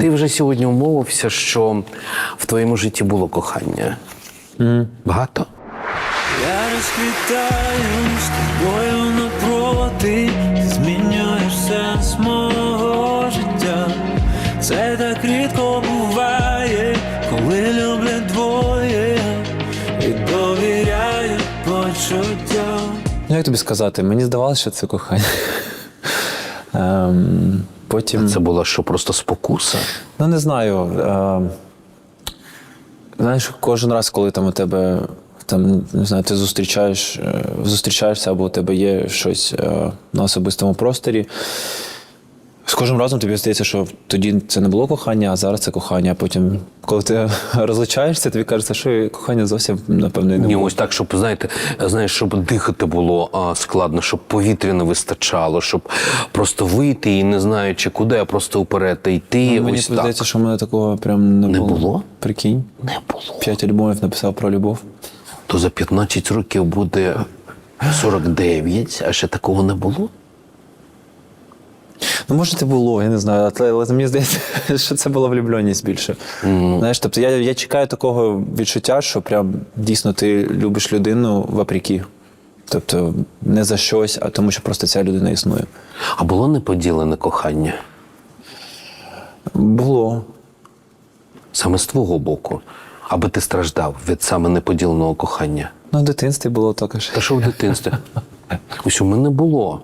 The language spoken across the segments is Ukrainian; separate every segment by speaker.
Speaker 1: Ти вже сьогодні умовився, що в твоєму житті було кохання. Багато?
Speaker 2: Я розквітаю з тобою напроти, ти змінюєш сенс мого життя. Це так рідко буває, коли люблять двоє і довіряють почуттям.
Speaker 3: Ну, як тобі сказати, мені здавалося, що це кохання. Ем, потім.
Speaker 1: Це була що просто спокуса.
Speaker 3: Ну, не знаю. Е, знаєш, кожен раз, коли там у тебе там, не знаю, ти зустрічаєш, е, зустрічаєшся або у тебе є щось е, на особистому просторі. З кожним разом тобі здається, що тоді це не було кохання, а зараз це кохання. А потім, коли ти розлучаєшся, тобі кажеться, що кохання зовсім, напевно, не
Speaker 1: Ні,
Speaker 3: було.
Speaker 1: ось так, щоб знаєте, знаєш, щоб дихати було складно, щоб повітря не вистачало, щоб просто вийти і не знаючи куди, а просто вперед та йти.
Speaker 3: Ну, Мені
Speaker 1: ось так.
Speaker 3: здається, що в мене такого прям не,
Speaker 1: Не
Speaker 3: було.
Speaker 1: було?
Speaker 3: Прикинь.
Speaker 1: Не було.
Speaker 3: П'ять альбомів написав про любов.
Speaker 1: То за 15 років буде 49, а ще такого не було.
Speaker 3: Ну, може, це було, я не знаю, але, але мені здається, що це була влюбленість більше. Знаєш, тобто я, я чекаю такого відчуття, що прям дійсно ти любиш людину вопреки. Тобто не за щось, а тому, що просто ця людина існує.
Speaker 1: А було неподілене кохання
Speaker 3: Було.
Speaker 1: саме з твого боку, аби ти страждав від саме неподіленого кохання.
Speaker 3: Ну, в дитинстві було також.
Speaker 1: Та що в дитинстві? Ось у мене було.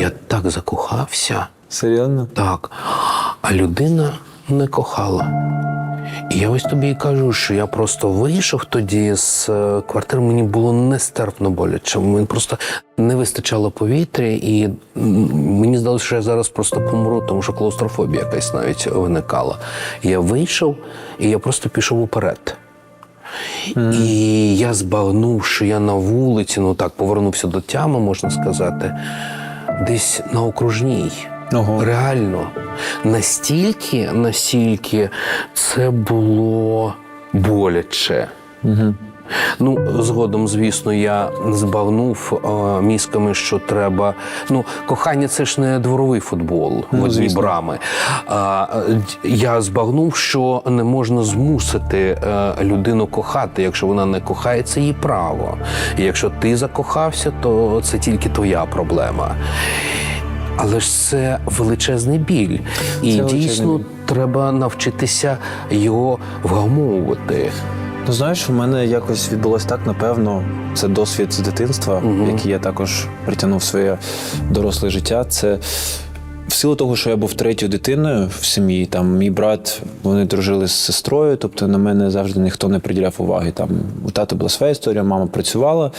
Speaker 1: Я так закохався.
Speaker 3: Серйозно?
Speaker 1: Так. А людина не кохала. І я ось тобі і кажу, що я просто вийшов тоді з е, квартири, мені було нестерпно боляче. Мені просто не вистачало повітря, і мені здалося, що я зараз просто помру, тому що клаустрофобія якась навіть виникала. Я вийшов, і я просто пішов уперед. І я збагнув, що я на вулиці, ну так, повернувся до тями, можна сказати, десь на окружній.
Speaker 3: Ого.
Speaker 1: Реально. Настільки, настільки це було боляче. Угу. Ну, згодом, звісно, я збагнув а, мізками, що треба. Ну, кохання це ж не дворовий футбол в одні брами. А, е, я збагнув, що не можна змусити е, людину кохати. Якщо вона не кохає, це її право. І якщо ти закохався, то це тільки твоя проблема. Але ж це величезний біль. І
Speaker 3: Це
Speaker 1: дійсно
Speaker 3: біль.
Speaker 1: треба навчитися його вгамовувати.
Speaker 3: Ну, знаєш, у мене якось відбулось так, напевно, це досвід з дитинства, який я також притягнув в своє доросле життя. Це в силу того, що я був третьою дитиною в сім'ї, там мій брат, вони дружили з сестрою, тобто на мене завжди ніхто не приділяв уваги. Там у тата була своя історія, мама працювала,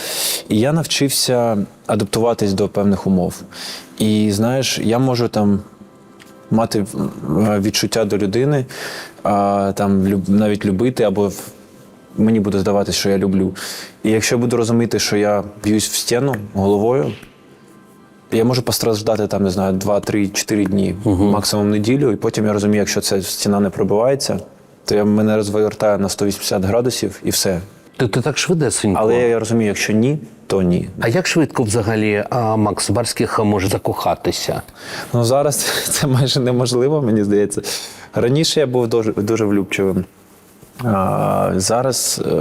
Speaker 3: і я навчився адаптуватись до певних умов. І знаєш, я можу там мати відчуття до людини, а, там навіть любити, або мені буде здаватися, що я люблю. І якщо я буду розуміти, що я б'юсь в стіну головою, я можу постраждати там, не знаю, 2, 3, 4 дні, максимум неділю, і потім я розумію, якщо ця стіна не пробивається, то я мене розвертає на 180 градусів і все.
Speaker 1: Ти, ти так швидесенько.
Speaker 3: Але я розумію, якщо ні, то ні.
Speaker 1: А як швидко взагалі а, Макс Барських може закохатися?
Speaker 3: Ну зараз це майже неможливо, мені здається. Раніше я був дуже, дуже влюбчивим. А зараз е,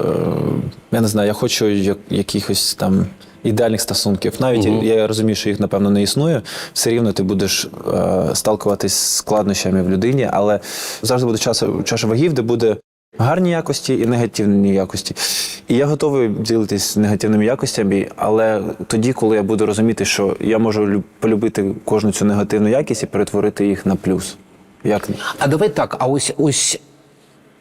Speaker 3: я не знаю, я хочу якихось там ідеальних стосунків. Навіть я розумію, що їх напевно не існує. Все рівно ти будеш е, сталкуватись з складнощами в людині, але завжди буде час, чаша вагів, де буде гарні якості і негативні якості. І я готовий ділитись негативними якостями, але тоді, коли я буду розуміти, що я можу люб- полюбити кожну цю негативну якість і перетворити їх на плюс. Як
Speaker 1: А давай так, а ось ось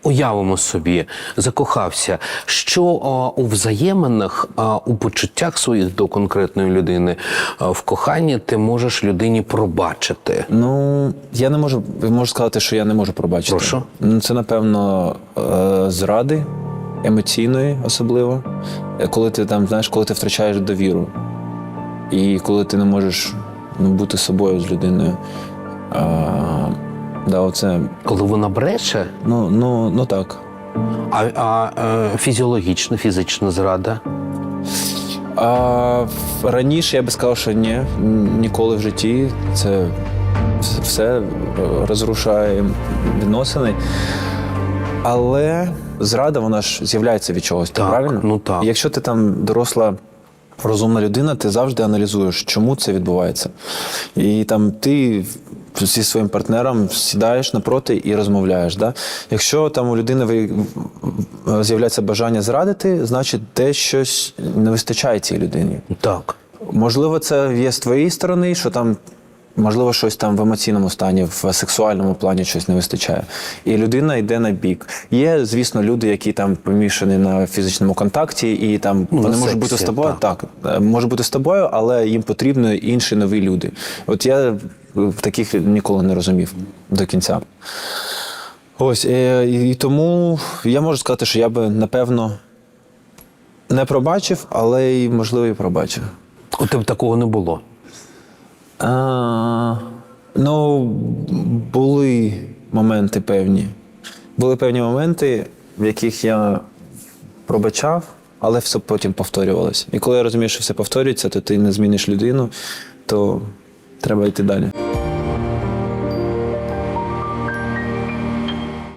Speaker 1: уявимо собі, закохався. Що а, у взаєминах, а, у почуттях своїх до конкретної людини, а, в коханні ти можеш людині пробачити.
Speaker 3: Ну, я не можу, можу сказати, що я не можу пробачити.
Speaker 1: Про що?
Speaker 3: Ну, це, напевно, е, зради, емоційної особливо. Е, Коли ти там, знаєш, коли ти втрачаєш довіру. І коли ти не можеш ну, бути собою з людиною. А, да, оце,
Speaker 1: Коли вона бреше,
Speaker 3: ну, ну, ну так.
Speaker 1: а, а е, фізіологічна, фізична зрада.
Speaker 3: А раніше я би сказав, що ні, ніколи в житті. Це Все- Все е, розрушає відносини. Але зрада, вона ж з'являється від чогось,
Speaker 1: Так,
Speaker 3: правильно?
Speaker 1: ну так.
Speaker 3: Якщо ти там доросла розумна людина, ти завжди аналізуєш, чому це відбувається. І там ти зі своїм партнером сідаєш напроти і розмовляєш. Да? Якщо там у людини ви- з'являється бажання зрадити, значить те щось не вистачає цій людині.
Speaker 1: Так.
Speaker 3: Можливо, це є з твоєї сторони, що там. Можливо, щось там в емоційному стані, в сексуальному плані щось не вистачає. І людина йде на бік. Є, звісно, люди, які там помішані на фізичному контакті, і там
Speaker 1: Ну,
Speaker 3: вони можуть бути з тобою. Так, е, може бути з тобою, але їм потрібні інші нові люди. От я таких ніколи не розумів до кінця. Ось, е, і, і тому я можу сказати, що я би напевно не пробачив, але й можливо і пробачив.
Speaker 1: У тебе такого не було.
Speaker 3: А, ну, були моменти певні. Були певні моменти, в яких я пробачав, але все потім повторювалося. І коли я розумію, що все повторюється, то ти не зміниш людину, то треба йти далі.